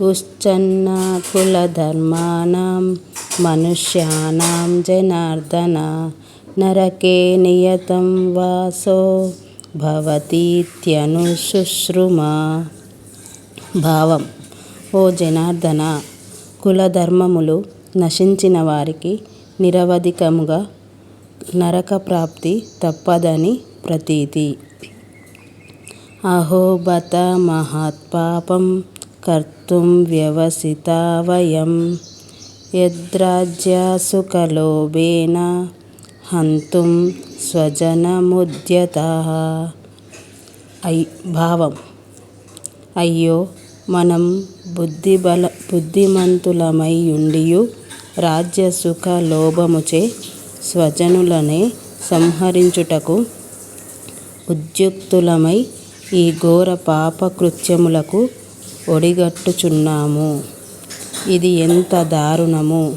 ఉశ్చన్నా కులధర్మాణం మనుష్యాణం జనార్దన నరకే నియతం వాసో భవతీత్యనుశుశ్రుమా భావం ఓ జనార్దన కులధర్మములు నశించిన వారికి నిరవధికముగా నరక ప్రాప్తి తప్పదని ప్రతీతి. అహోబత మహాత్పాపం మహత్పాపం కర్తుం వ్యవసితా వయం యద్రాజ్యసుఖలోభేన హంతుం స్వజనముద్యతాః భావం అయ్యో మనం బుద్ధిమంతులమై ఉండియు రాజ్యసుఖ లోభముచే స్వజనులనే సంహరించుటకు ఉద్యుక్తులమై ఈ ఘోర పాపకృత్యములకు ఒడిగట్టుచున్నాము. ఇది ఎంత దారుణము!